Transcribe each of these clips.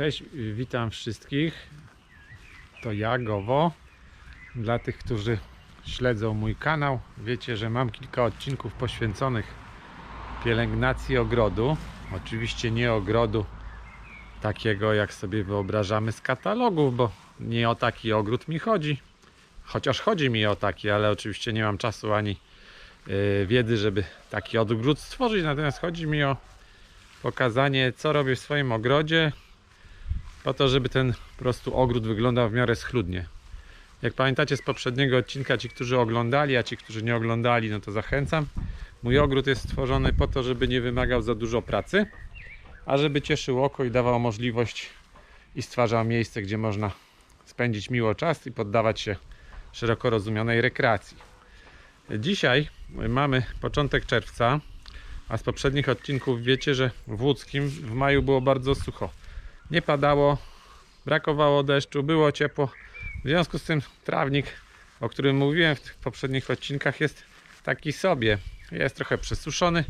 Cześć, witam wszystkich. To ja, Gowo. Dla tych, którzy śledzą mój kanał, wiecie, że mam kilka odcinków poświęconych pielęgnacji ogrodu. Oczywiście nie ogrodu takiego, jak sobie wyobrażamy z katalogu, bo nie o taki ogród mi chodzi. Chociaż chodzi mi o taki, ale oczywiście nie mam czasu ani yy, wiedzy, żeby taki ogród stworzyć. Natomiast chodzi mi o pokazanie, co robię w swoim ogrodzie, po to, żeby ten po prostu ogród wyglądał w miarę schludnie. Jak pamiętacie z poprzedniego odcinka, ci, którzy oglądali, a ci, którzy nie oglądali, no to zachęcam. Mój ogród jest stworzony po to, żeby nie wymagał za dużo pracy, a żeby cieszył oko i dawał możliwość i stwarzał miejsce, gdzie można spędzić miło czas i poddawać się szeroko rozumianej rekreacji. Dzisiaj mamy początek czerwca, a z poprzednich odcinków wiecie, że w Łódzkim w maju było bardzo sucho. Nie padało, brakowało deszczu, było ciepło. W związku z tym trawnik, o którym mówiłem w poprzednich odcinkach, jest taki sobie. Jest trochę przesuszony,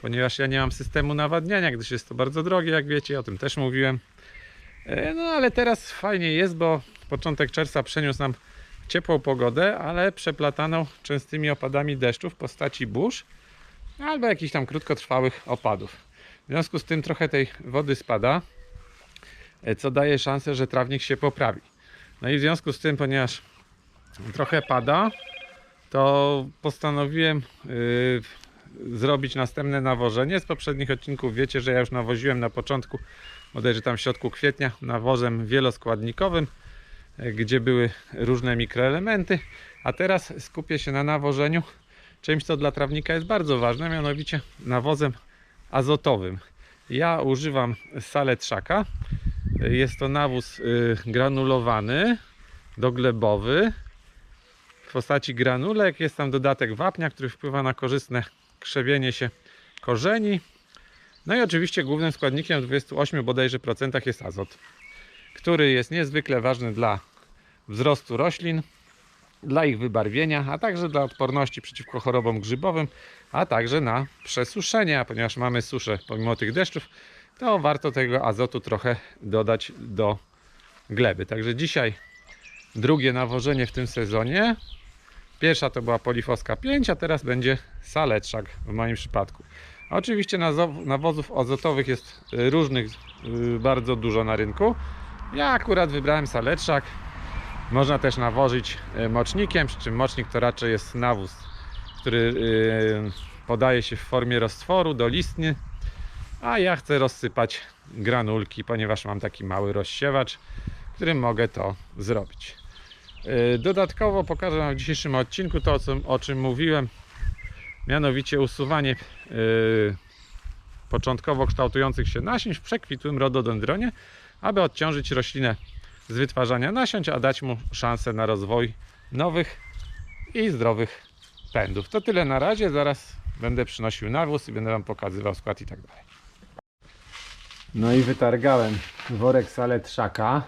ponieważ ja nie mam systemu nawadniania, gdyż jest to bardzo drogie, jak wiecie, o tym też mówiłem. E, No ale teraz fajnie jest, bo początek czerwca przeniósł nam ciepłą pogodę, ale przeplataną częstymi opadami deszczu w postaci burz albo jakichś tam krótkotrwałych opadów. W związku z tym trochę tej wody spada, co daje szansę, że trawnik się poprawi. No i w związku z tym, ponieważ trochę pada, to postanowiłem yy, zrobić następne nawożenie. Z poprzednich odcinków wiecie, że ja już nawoziłem na początku, bodajże tam w środku kwietnia, nawozem wieloskładnikowym, e, gdzie były różne mikroelementy, a teraz skupię się na nawożeniu czymś, co dla trawnika jest bardzo ważne, mianowicie nawozem azotowym. Ja używam saletrzaka. Jest to nawóz y, granulowany, doglebowy w postaci granulek. Jest tam dodatek wapnia, który wpływa na korzystne krzewienie się korzeni. No i oczywiście głównym składnikiem w 28 bodajże procentach jest azot, który jest niezwykle ważny dla wzrostu roślin, dla ich wybarwienia, a także dla odporności przeciwko chorobom grzybowym, a także na przesuszenie, ponieważ mamy suszę pomimo tych deszczów, to warto tego azotu trochę dodać do gleby. Także dzisiaj drugie nawożenie w tym sezonie. Pierwsza to była polifoska 5, a teraz będzie saletrzak w moim przypadku. Oczywiście nawozów azotowych jest różnych y, bardzo dużo na rynku. Ja akurat wybrałem saletrzak. Można też nawożyć y, mocznikiem, przy czym mocznik to raczej jest nawóz, który y, podaje się w formie roztworu dolistny, a ja chcę rozsypać granulki, ponieważ mam taki mały rozsiewacz, którym mogę to zrobić. Y, Dodatkowo pokażę Wam w dzisiejszym odcinku to, o czym, mówiłem, mianowicie usuwanie y, początkowo kształtujących się nasień w przekwitłym rododendronie, aby odciążyć roślinę z wytwarzania nasion, a dać mu szansę na rozwój nowych i zdrowych pędów. To tyle na razie, zaraz będę przynosił nawóz i będę Wam pokazywał skład i tak dalej. No i wytargałem worek saletrzaka.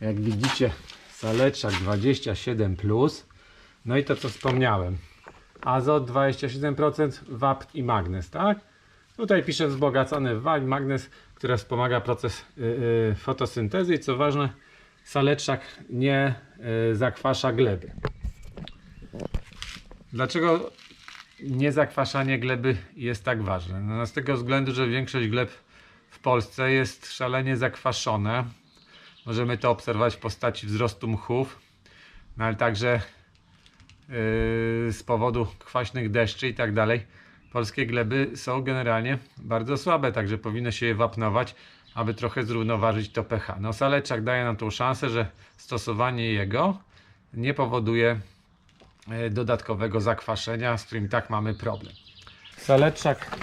Jak widzicie, saleczak 27+. No i to co wspomniałem. Azot 27%, wapń i magnez, tak? Tutaj piszę wzbogacony w magnez, który wspomaga proces y, y, fotosyntezy i co ważne, saleczak nie y, zakwasza gleby. Dlaczego niezakwaszanie gleby jest tak ważne? No z tego względu, że większość gleb w Polsce jest szalenie zakwaszone. Możemy to obserwować w postaci wzrostu mchów, no ale także yy, z powodu kwaśnych deszczy i tak dalej. Polskie gleby są generalnie bardzo słabe, także powinno się je wapnować, aby trochę zrównoważyć to pH. No saleczak daje nam tą szansę, że stosowanie jego nie powoduje e, dodatkowego zakwaszenia, z którym tak mamy problem. Saleczak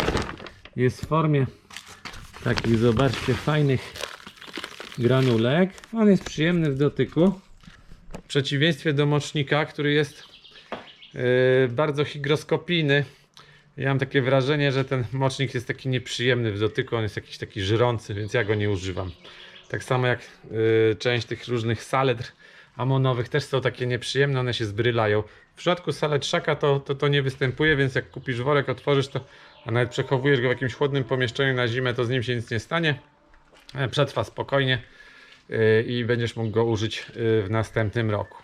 jest w formie takich, zobaczcie, fajnych granulek. On jest przyjemny w dotyku. W przeciwieństwie do mocznika, który jest yy, bardzo hygroskopijny. Ja mam takie wrażenie, że ten mocznik jest taki nieprzyjemny w dotyku, on jest jakiś taki żrący, więc ja go nie używam. Tak samo jak yy, część tych różnych saletr amonowych też są takie nieprzyjemne, one się zbrylają. W przypadku saletrzaka to, to, to nie występuje, więc jak kupisz worek, otworzysz to, a nawet przechowujesz go w jakimś chłodnym pomieszczeniu na zimę, to z nim się nic nie stanie. e, przetrwa spokojnie y, i będziesz mógł go użyć y, w następnym roku.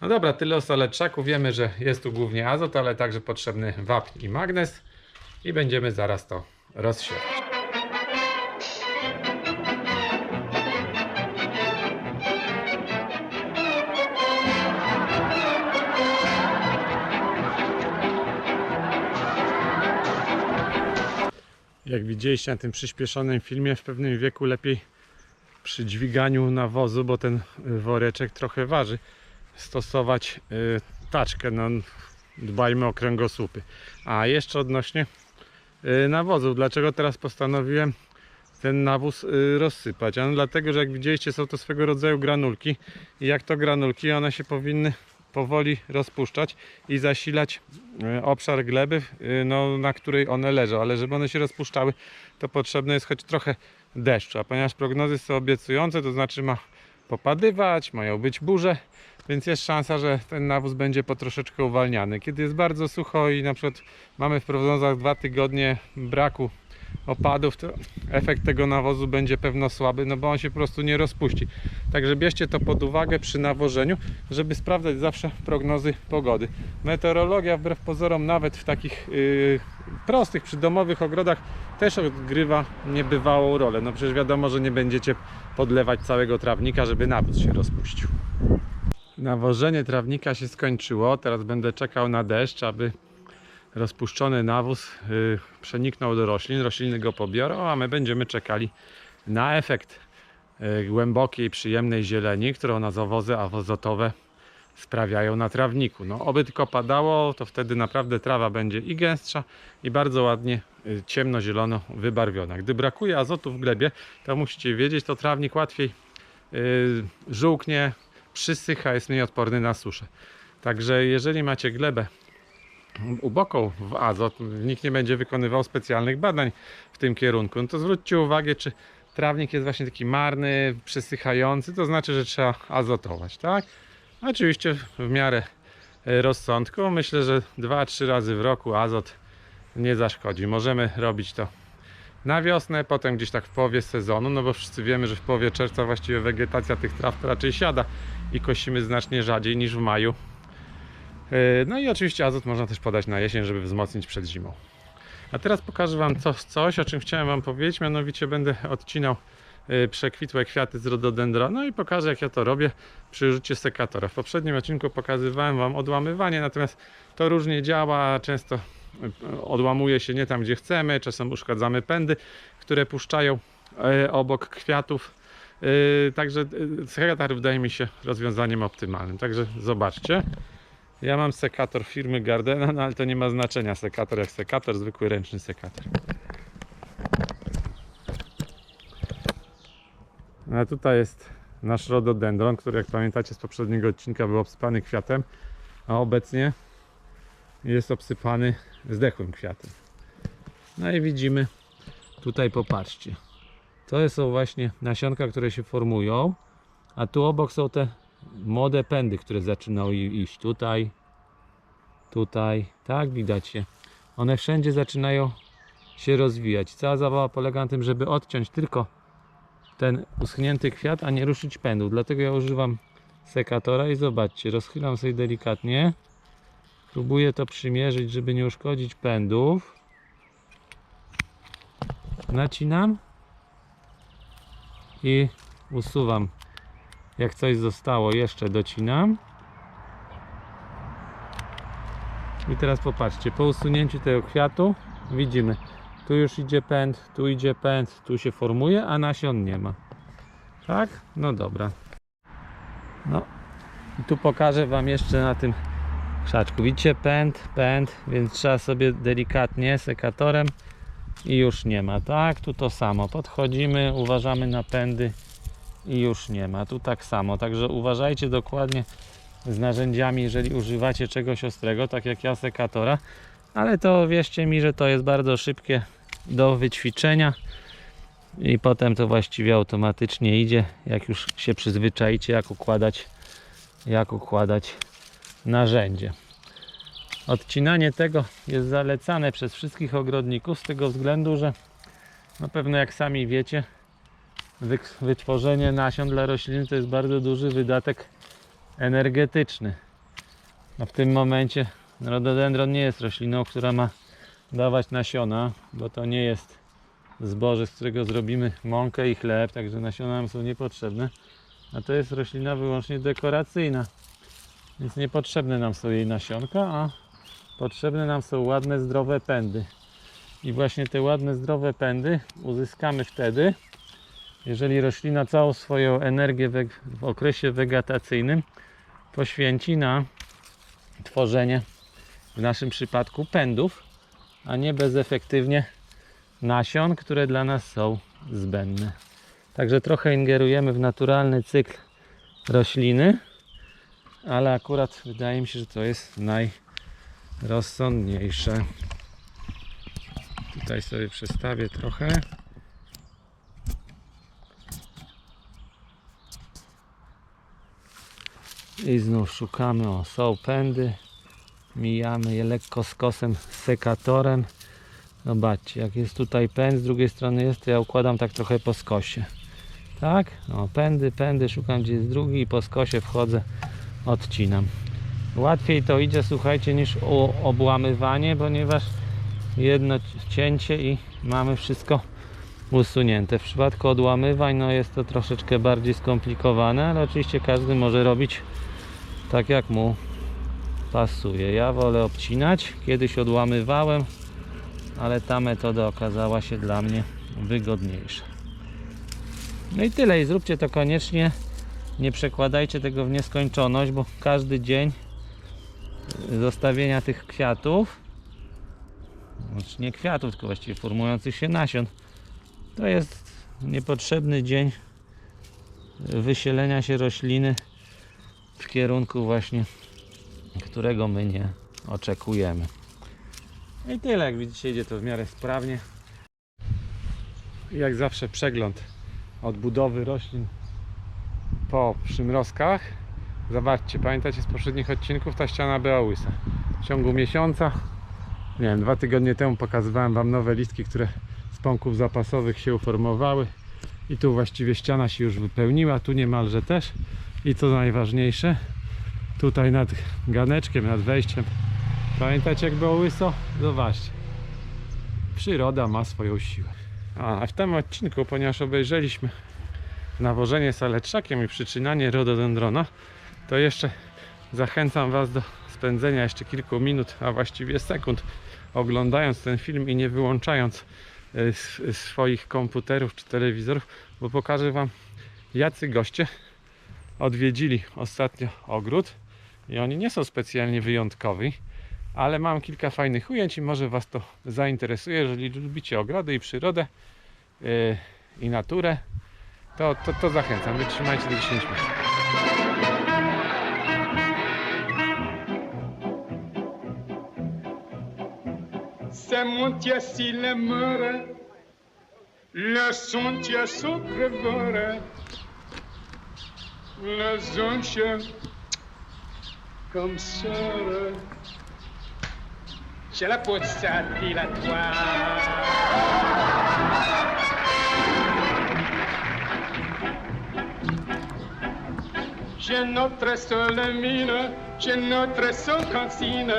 No dobra, tyle o saleczaku. Wiemy, że jest tu głównie azot, ale także potrzebny wapń i magnez i będziemy zaraz to rozsiewać. Jak widzieliście na tym przyspieszonym filmie, w pewnym wieku lepiej przy dźwiganiu nawozu, bo ten y, woreczek trochę waży, stosować y, taczkę. No, dbajmy o kręgosłupy. A jeszcze odnośnie y, nawozów. Dlaczego teraz postanowiłem ten nawóz rozsypać? Ano dlatego, że jak widzieliście są to swego rodzaju granulki i jak to granulki, one się powinny powoli rozpuszczać i zasilać y, obszar gleby, y, no, na której one leżą, ale żeby one się rozpuszczały, to potrzebne jest choć trochę deszczu, a ponieważ prognozy są obiecujące, to znaczy ma popadywać, mają być burze, więc jest szansa, że ten nawóz będzie po troszeczkę uwalniany. Kiedy jest bardzo sucho i na przykład mamy w prognozach dwa tygodnie braku opadów, to efekt tego nawozu będzie pewno słaby, no bo on się po prostu nie rozpuści. Także bierzcie to pod uwagę przy nawożeniu, żeby sprawdzać zawsze prognozy pogody. Meteorologia wbrew pozorom nawet w takich yy, prostych, przydomowych ogrodach też odgrywa niebywałą rolę. No przecież wiadomo, że nie będziecie podlewać całego trawnika, żeby nawóz się rozpuścił. Nawożenie trawnika się skończyło. Teraz będę czekał na deszcz, aby rozpuszczony nawóz y, przeniknął do roślin. Rośliny go pobiorą, a my będziemy czekali na efekt y, głębokiej, przyjemnej zieleni, którą na zawozy azotowe sprawiają na trawniku. No, oby tylko padało, to wtedy naprawdę trawa będzie i gęstsza, i bardzo ładnie y, ciemnozielono wybarwiona. Gdy brakuje azotu w glebie, to musicie wiedzieć, to trawnik łatwiej żółknie, przysycha, jest mniej odporny na suszę. Także jeżeli macie glebę uboką w azot, nikt nie będzie wykonywał specjalnych badań w tym kierunku, no to zwróćcie uwagę, czy trawnik jest właśnie taki marny, przesychający, to znaczy, że trzeba azotować, tak? Oczywiście w miarę e, rozsądku. Myślę, że 2-3 razy w roku azot nie zaszkodzi. Możemy robić to na wiosnę, potem gdzieś tak w połowie sezonu, no bo wszyscy wiemy, że w połowie czerwca właściwie wegetacja tych traw raczej siada i kosimy znacznie rzadziej niż w maju. Yy, No i oczywiście azot można też podać na jesień, żeby wzmocnić przed zimą. A teraz pokażę Wam coś, o czym chciałem Wam powiedzieć, mianowicie będę odcinał yy, przekwitłe kwiaty z rododendronu no i pokażę jak ja to robię przy użyciu sekatora. W poprzednim odcinku pokazywałem Wam odłamywanie, natomiast to różnie działa, często yy, odłamuje się nie tam gdzie chcemy, czasem uszkadzamy pędy, które puszczają yy, obok kwiatów. Yy, Także yy, sekator wydaje mi się rozwiązaniem optymalnym. Także zobaczcie. Ja mam sekator firmy Gardena, no ale to nie ma znaczenia. Sekator jak sekator, zwykły ręczny sekator. A tutaj jest nasz rododendron, który jak pamiętacie z poprzedniego odcinka był obsypany kwiatem, a obecnie jest obsypany zdechłym kwiatem. No i widzimy, tutaj popatrzcie. To są właśnie nasionka, które się formują, a tu obok są te młode pędy, które zaczynają i- iść tutaj, tutaj, tak widać je. One wszędzie zaczynają się rozwijać. Cała zabawa polega na tym, żeby odciąć tylko ten uschnięty kwiat, a nie ruszyć pędów. Dlatego ja używam sekatora i zobaczcie, rozchylam sobie delikatnie. Próbuję to przymierzyć, żeby nie uszkodzić pędów. Nacinam i usuwam. Jak coś zostało, jeszcze docinam. I teraz popatrzcie, po usunięciu tego kwiatu widzimy, tu już idzie pęd, tu idzie pęd, tu się formuje, a nasion nie ma. Tak? No dobra. No i tu pokażę Wam jeszcze na tym krzaczku. Widzicie pęd, pęd, więc trzeba sobie delikatnie sekatorem i już nie ma, tak? Tu to samo. Podchodzimy, uważamy na pędy i już nie ma. Tu tak samo. Także uważajcie dokładnie z narzędziami, jeżeli używacie czegoś ostrego, tak jak ja sekatora. Ale to wierzcie mi, że to jest bardzo szybkie do wyćwiczenia i potem to właściwie automatycznie idzie, jak już się przyzwyczaicie, jak układać, jak układać narzędzie. Odcinanie tego jest zalecane przez wszystkich ogrodników z tego względu, że na pewno jak sami wiecie, wytworzenie nasion dla rośliny to jest bardzo duży wydatek energetyczny. A w tym momencie rododendron nie jest rośliną, która ma dawać nasiona, bo to nie jest zboże, z którego zrobimy mąkę i chleb, także nasiona nam są niepotrzebne. A to jest roślina wyłącznie dekoracyjna. Więc niepotrzebne nam są jej nasionka, a potrzebne nam są ładne, zdrowe pędy. I właśnie te ładne, zdrowe pędy uzyskamy wtedy, jeżeli roślina całą swoją energię w okresie wegetacyjnym poświęci na tworzenie w naszym przypadku pędów, a nie bezefektywnie nasion, które dla nas są zbędne. Także trochę ingerujemy w naturalny cykl rośliny, ale akurat wydaje mi się, że to jest najrozsądniejsze. Tutaj sobie przestawię trochę. I znów szukamy, o są pędy. Mijamy je lekko skosem sekatorem. Zobaczcie, jak jest tutaj pęd, z drugiej strony jest, to ja układam tak trochę po skosie. Tak? O, pędy, pędy, szukam gdzie jest drugi i po skosie wchodzę, odcinam. Łatwiej to idzie, słuchajcie, niż obłamywanie, ponieważ jedno cięcie i mamy wszystko usunięte. W przypadku odłamywań no jest to troszeczkę bardziej skomplikowane, ale oczywiście każdy może robić tak jak mu pasuje. Ja wolę obcinać. Kiedyś odłamywałem, ale ta metoda okazała się dla mnie wygodniejsza. No i tyle. I zróbcie to koniecznie. Nie przekładajcie tego w nieskończoność, bo każdy dzień zostawienia tych kwiatów, znaczy nie kwiatów, tylko właściwie formujących się nasion, to jest niepotrzebny dzień wysielenia się rośliny w kierunku właśnie, którego my nie oczekujemy. I tyle, jak widzicie idzie to w miarę sprawnie. Jak zawsze przegląd odbudowy roślin po przymrozkach. Zobaczcie, pamiętacie z poprzednich odcinków, ta ściana była łysa. W ciągu miesiąca, nie wiem, dwa tygodnie temu pokazywałem Wam nowe listki, które z pąków zapasowych się uformowały. I tu właściwie ściana się już wypełniła, tu niemalże też. I co najważniejsze, tutaj nad ganeczkiem, nad wejściem. Pamiętacie jak było łyso? Zobaczcie. Przyroda ma swoją siłę. A, w tym odcinku, ponieważ obejrzeliśmy nawożenie saletrzakiem i przyczynanie rododendrona, to jeszcze zachęcam Was do spędzenia jeszcze kilku minut, a właściwie sekund oglądając ten film i nie wyłączając y, s- swoich komputerów czy telewizorów, bo pokażę Wam jacy goście odwiedzili ostatnio ogród i oni nie są specjalnie wyjątkowi, ale mam kilka fajnych ujęć i może Was to zainteresuje, jeżeli lubicie ogrody i przyrodę yy, i naturę, to, to, to zachęcam, wytrzymajcie do 10 minut. C'est mon tia si le mare, le son tia sopravore, le zonche comme ça. J'ai la peau de sa dilatoire. J'ai notre seule mine, j'ai notre seule cantine.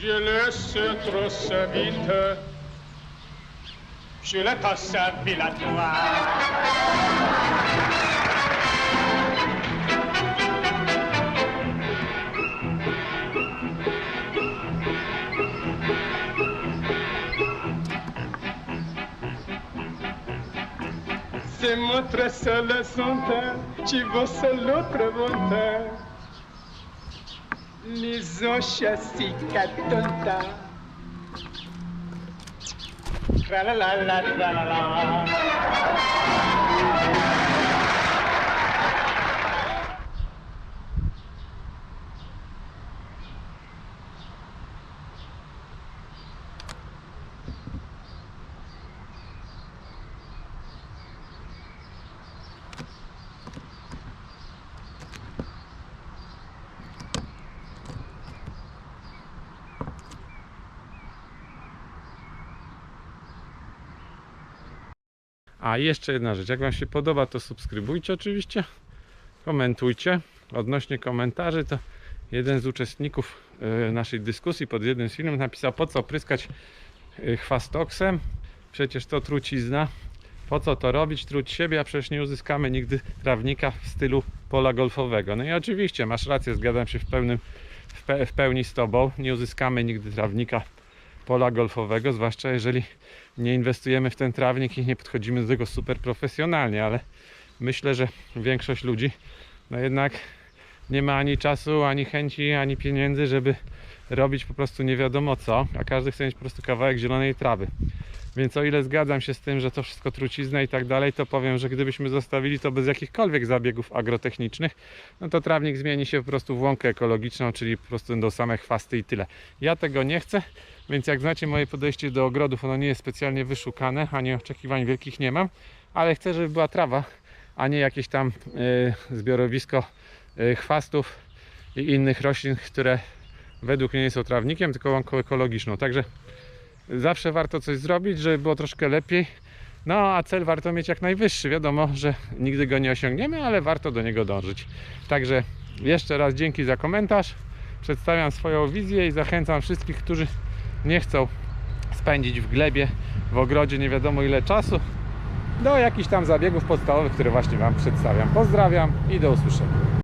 Je laisse trop sa vite, je le coche filatoire. C'est notre seul sontin, tu vas seul l'autre montant. Les anchassis catonta. ட்ரலலா A jeszcze jedna rzecz, jak Wam się podoba, to subskrybujcie oczywiście, komentujcie. Odnośnie komentarzy, to jeden z uczestników e, naszej dyskusji pod jednym z filmów napisał, po co pryskać e, chwastoksem, przecież to trucizna. Po co to robić, truć siebie, a przecież nie uzyskamy nigdy trawnika w stylu pola golfowego. No i oczywiście, masz rację, zgadzam się w, pełnym, w, pe, w pełni z Tobą. Nie uzyskamy nigdy trawnika pola golfowego, zwłaszcza jeżeli nie inwestujemy w ten trawnik i nie podchodzimy do tego super profesjonalnie, ale myślę, że większość ludzi no jednak nie ma ani czasu, ani chęci, ani pieniędzy, żeby robić po prostu nie wiadomo co, a każdy chce mieć po prostu kawałek zielonej trawy. Więc o ile zgadzam się z tym, że to wszystko trucizna i tak dalej, to powiem, że gdybyśmy zostawili to bez jakichkolwiek zabiegów agrotechnicznych, no to trawnik zmieni się po prostu w łąkę ekologiczną, czyli po prostu do same chwasty i tyle. Ja tego nie chcę, więc jak znacie moje podejście do ogrodów, ono nie jest specjalnie wyszukane, ani oczekiwań wielkich nie mam, ale chcę, żeby była trawa, a nie jakieś tam y, zbiorowisko y, chwastów i innych roślin, które według mnie nie są trawnikiem, tylko łąką ekologiczną. Także zawsze warto coś zrobić, żeby było troszkę lepiej. No a cel warto mieć jak najwyższy. Wiadomo, że nigdy go nie osiągniemy, ale warto do niego dążyć. Także jeszcze raz dzięki za komentarz. Przedstawiam swoją wizję i zachęcam wszystkich, którzy nie chcą spędzić w glebie, w ogrodzie nie wiadomo ile czasu, do jakichś tam zabiegów podstawowych, które właśnie Wam przedstawiam. Pozdrawiam i do usłyszenia.